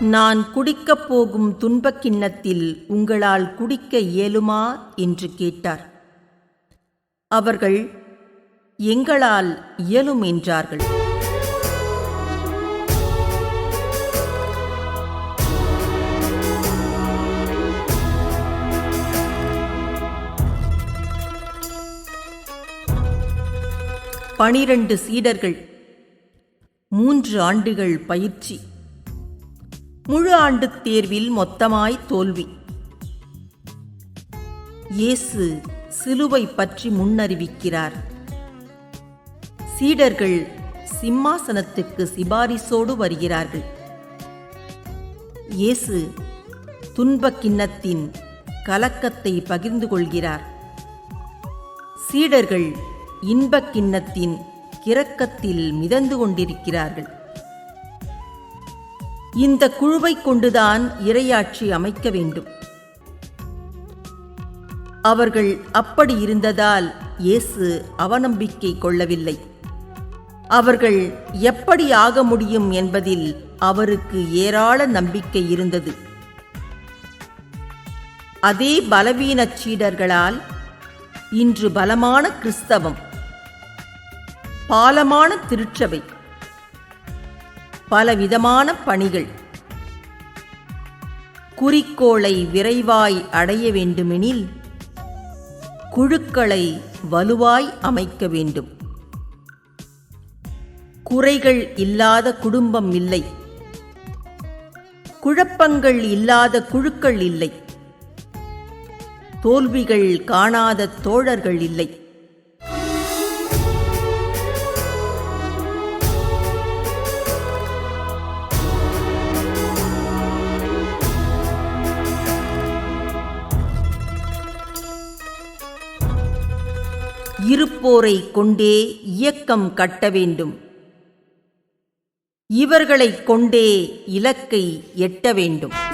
நான் குடிக்கப் போகும் துன்பக் கிண்ணத்தில் உங்களால் குடிக்க இயலுமா? என்று கேட்டார். அவர்கள் எங்களால் இயலும்? என்றார்கள். பனிரண்டு சீடர்கள் மூன்று ஆண்டுகள் பயிற்சி. முழு ஆண்டு தேர்வில் மொத்தமாய் தோல்வி. இயேசு சிலுவை பற்றி முன்னறிவிக்கிறார். சீடர்கள் சிம்மாசனத்துக்கு சிபாரிசோடு வருகிறார்கள். இயேசு துன்பக் கிண்ணத்தின் கலக்கத்தை பகிர்ந்து கொள்கிறார். சீடர்கள் இன்பக் கிண்ணத்தின் கிறக்கத்தில் மிதந்து கொண்டிருக்கிறார்கள். இந்த குழுவை கொண்டுதான் இரையாட்சி அமைக்க வேண்டும். அவர்கள் அப்படி இருந்ததால் இயேசு அவநம்பிக்கை கொள்ளவில்லை. அவர்கள் எப்படி ஆக முடியும் என்பதில் அவருக்கு ஏராள நம்பிக்கை இருந்தது. அதே பலவீனச் சீடர்களால் இன்று பலமான கிறிஸ்தவம் பாலமான திருச்சபை பலவிதமான பணிகள். குறிக்கோளை விரைவாய் அடைய வேண்டுமெனில் குழுக்களை வலுவாய் அமைக்க வேண்டும். குறைகள் இல்லாத குடும்பம் இல்லை. குழப்பங்கள் இல்லாத குழுக்கள் இல்லை. தோல்விகள் காணாத தோழர்கள் இல்லை. இருப்போரை கொண்டே இயக்கம் கட்ட வேண்டும். இவர்களைக் கொண்டே இலக்கை எட்ட வேண்டும்.